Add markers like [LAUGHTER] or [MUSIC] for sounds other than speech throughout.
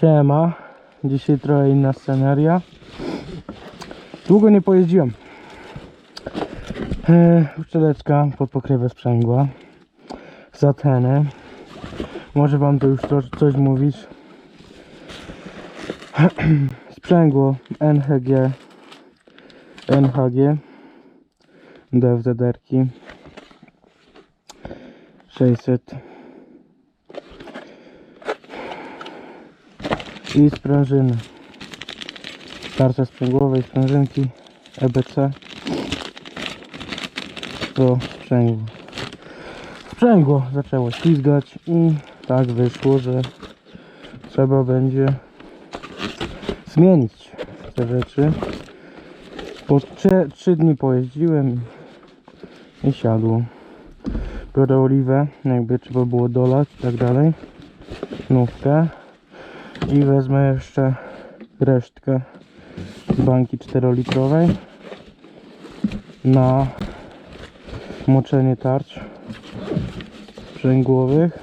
Siema, dzisiaj trochę inna sceneria. Długo nie pojeździłem. Uszczeleczka pod pokrywę sprzęgła. Zateny. Może wam to już coś mówić. [CLEARS THROAT] Sprzęgło NHG NHG DFZR-ki 600 i sprężyny. Tarcze sprzęgłowej sprężynki EBC to sprzęgło. Sprzęgło zaczęło ślizgać i tak wyszło, że trzeba będzie zmienić te rzeczy. Po 3 dni pojeździłem i siadło. Biorę oliwę jakby trzeba było dolać i tak dalej. Nówkę i wezmę jeszcze resztkę banki 4-litrowej na moczenie tarcz sprzęgłowych.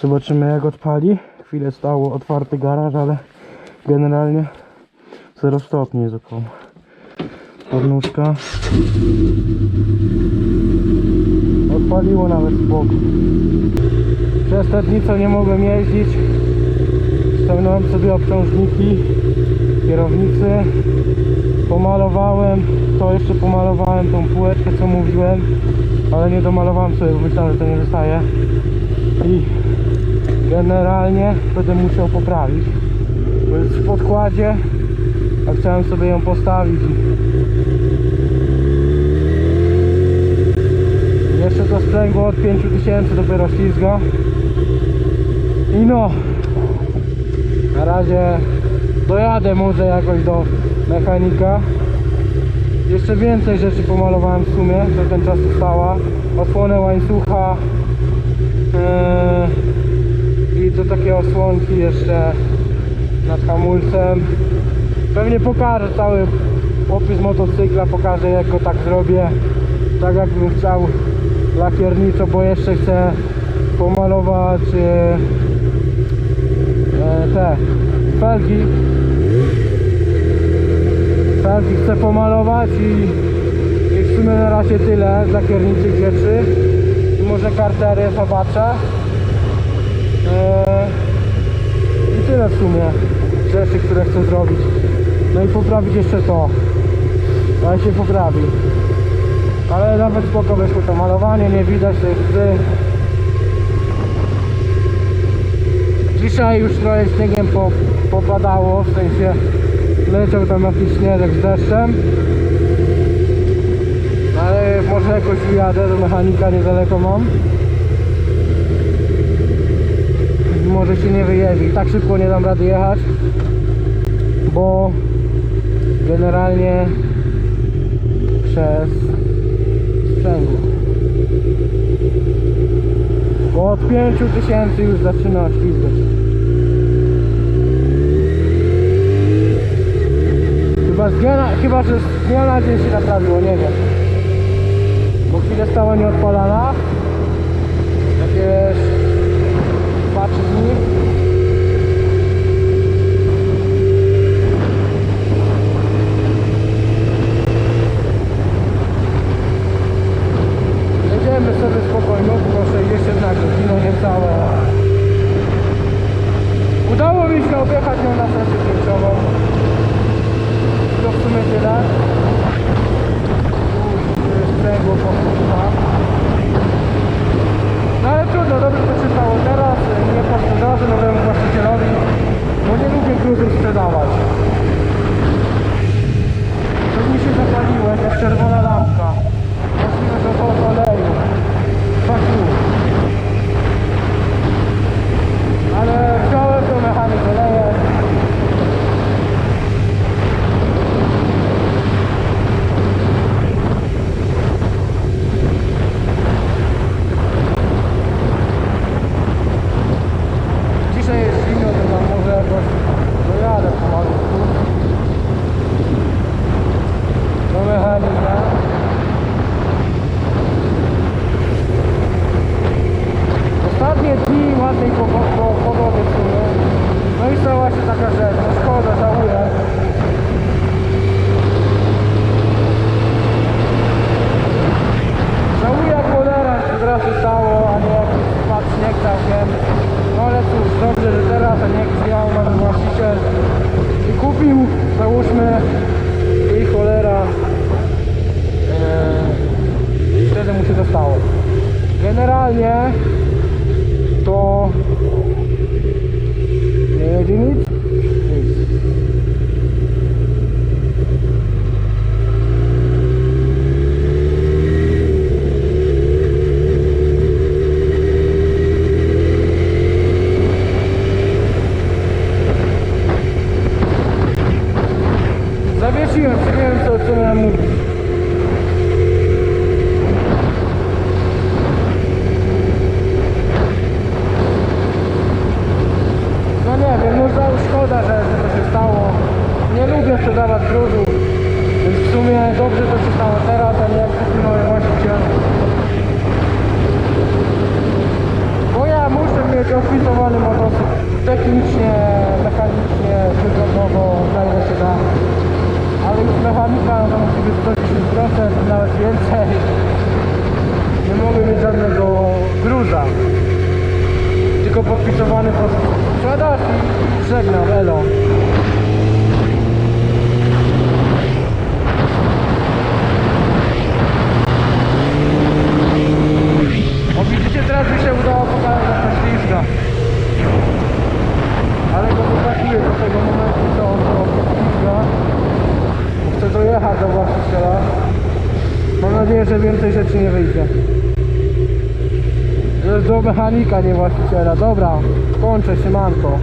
Zobaczymy jak odpali. Chwilę stało otwarty garaż ale generalnie 0 stopni jest około podnóżka. Odpaliło nawet spoko. Przez te dni co nie mogłem jeździć ściągnąłem sobie obciążniki kierownicy pomalowałem to jeszcze pomalowałem tą półeczkę co mówiłem ale nie domalowałem sobie bo myślałem że to nie wystaje. I generalnie będę musiał poprawić. Bo jest w podkładzie a chciałem sobie ją postawić jeszcze to sprzęgło od 5000 dopiero ślizga. I no. Na razie dojadę może jakoś do mechanika. Jeszcze więcej rzeczy pomalowałem w sumie za ten czas stała osłonę łańcucha yy, i to takie osłonki jeszcze nad hamulcem. Pewnie pokażę cały opis motocykla pokażę jak go tak zrobię tak jakbym chciał lakierniczo bo jeszcze chcę pomalować e, e, te felgi. Felgi chcę pomalować i, i w sumie na razie tyle z lakierniczych rzeczy. I może kartery zobaczę. E, i tyle w sumie rzeczy które chcę zrobić. No i poprawić jeszcze to. Ale się poprawi ale nawet spoko wyszło to malowanie, nie widać tej łzy. Dzisiaj już trochę śniegiem po, popadało, w sensie leciał tam jakiś śnieżek z deszczem. Ale może jakoś ujadę, do mechanika niedaleko mam. Może się nie wyjeździ, tak szybko nie dam rady jechać, bo generalnie przez sprzęgło. Bo od 5000 już zaczyna ślizgać. Chyba, z dnia na, chyba, że z dnia na dzień się naprawiło, nie wiem. Bo chwilę stała nieodpalana. Jakieś 2-3 dni. Się, nie wiem co, co miałem mówić. No nie wiem, no szkoda, że, to się stało. Nie lubię sprzedawać gruzu, więc w sumie dobrze to się stało teraz, a nie jak kupił nowy właściciel. Bo ja muszę mieć opisowany motocykl technicznie, mechanicznie, wyglądowo, na ile się da. Ale mechanika no to musi być 110%, nawet więcej. Nie mogę mieć żadnego gruza tylko podpisowany pod sprzedaż i żegnam, elo. O widzicie, teraz mi się udało pokazać na ślizga. Ale go wypakuję do tego momentu, co on to ślizga. Chcę dojechać do właściciela. Mam nadzieję, że więcej rzeczy nie wyjdzie. Do mechanika, nie właściciela. Dobra, kończę, siemanko.